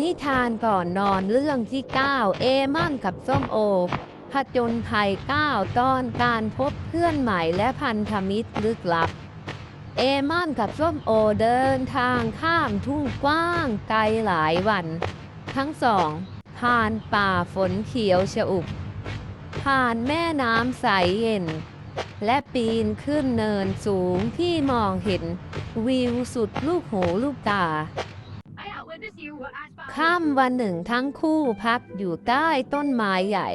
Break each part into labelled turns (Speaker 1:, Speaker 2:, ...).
Speaker 1: นิทานก่อนนอนเรื่องที่ 9 เอมอนกับส้มโอผจญภัย 9 ตอนการพบเพื่อนใหม่และพันธมิตรลึกลับ เอมอนกับส้มโอเดินทางข้ามทุ่งกว้างไกลหลายวัน ทั้งสอง ผ่านป่าฝนเขียวชอุบผ่านแม่น้ำใสเย็น และปีนขึ้นเนินสูงที่มองเห็น วิวสุดลูกหูลูกตา ค่ำวันหนึ่งทั้งคู่พักอยู่ใต้ต้นไม้ใหญ่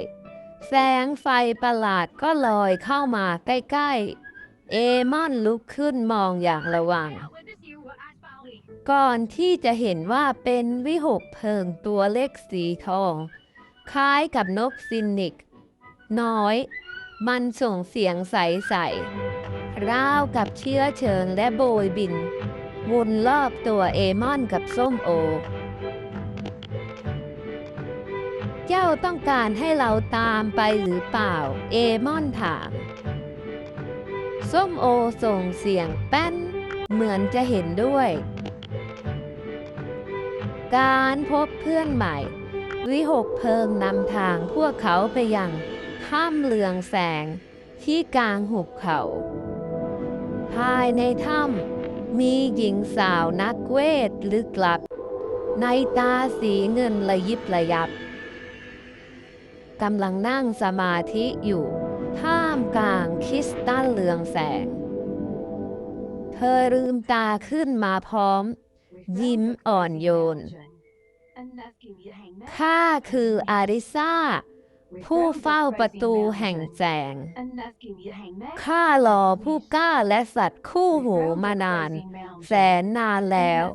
Speaker 1: แสงไฟประหลาดก็ลอยเข้ามาใกล้ๆ เอมอนลุกขึ้นมองอย่างระวัง ก่อนที่จะเห็นว่าเป็นวิหกเพลิงตัวเล็กสีทอง คล้ายกับนกซินนิก น้อย มันส่งเสียงใสๆราวกับเชื้อเชิญและโบยบิน วนรอบตัวเอมอนกับส้มโอ เจ้าต้องการให้เราตามไปหรือเปล่า เอมอนถาม ส้มโอส่งเสียงแป้น เหมือนจะเห็นด้วย การพบเพื่อนใหม่ วิหกเพลิงนำทางพวกเขาไปยังถ้ำเลืองแสงที่กลางหุบเขา ภายในถ้ำ มีหญิงสาวนักเวทลึกลับ ในตาสีเงินระยิบระยับกำลังนั่งสมาธิอยู่ ท่ามกลางคริสตัลเรืองแสง เธอลืมตาขึ้นมาพร้อม ยิ้มอ่อนโยนข้าคืออาริซา ผู้เฝ้าประตูแห่งแสงข้ารอผู้กล้าและสัตว์คู่หูมานาน แสนนานแล้ว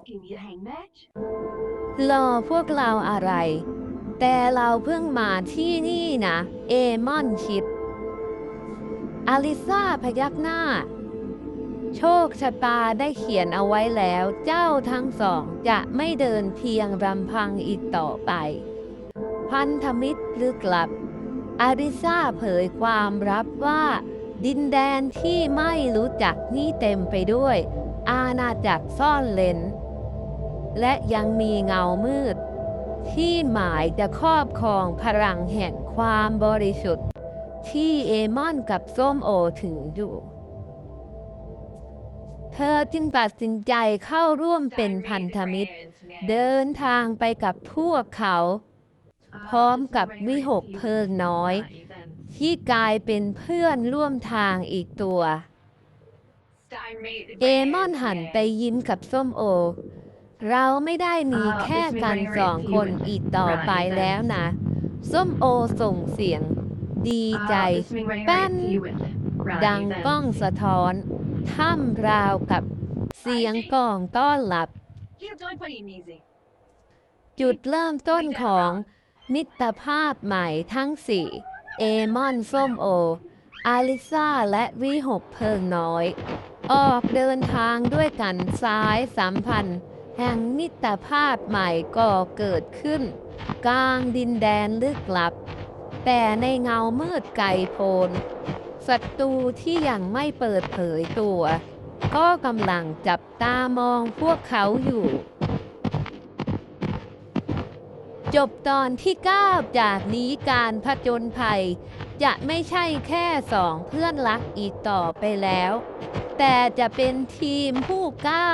Speaker 1: รอพวกเราอะไร แต่เราเพิ่งมาที่นี่นะ เอมอนคิดอาลิซาพยักหน้า โชคชะตาได้เขียนเอาไว้แล้ว เจ้าทั้งสองจะไม่เดินเพียงรำพังอีกต่อไป พันธมิตรลึกลับ อาริซาเผยความลับว่า ดินแดนที่ไม่รู้จักนี่เต็มไปด้วย อาณาจักรซ่อนเลน และยังมีเงามืด ที่หมายจะครอบครองพลังแห่งความบริสุทธิ์ ที่เอมอนกับส้มโอถึงอยู่เธอจึงตัดสินใจเข้าร่วมเป็นพันธมิตร เดินทางไปกับพวกเขา พร้อมกับวิหกเพลิงน้อย ที่กลายเป็นเพื่อนร่วมทางอีกตัวเอมอนหันไปยิ้มกับส้มโอ เราไม่ได้มีแค่กันสองคนอีกต่อไปแล้วนะ ส้มโอส่งเสียง ดีใจแป้นดังก้องสะท้อนถ้ำราวกับเสียงกองต้อนรับ จุดเริ่มต้นของ มิตรภาพใหม่ทั้งสี่เอมอนส้มโอ อาลิซาและวิหกเพลิงน้อย ออกเดินทางด้วยกันสายสัมพันธ์ แห่งมิตรภาพใหม่ก่อเกิดขึ้น กลางดินแดนลึกลับ แต่ในเงามืดไกลโพนศัตรูที่ยังไม่เปิดเผยตัว ก็กำลังจับตามองพวกเขาอยู่ จบตอนที่ 9 จากนี้การผจญภัย จะไม่ใช่แค่สองเพื่อนรักอีกต่อไปแล้ว แต่จะเป็นทีมผู้กล้า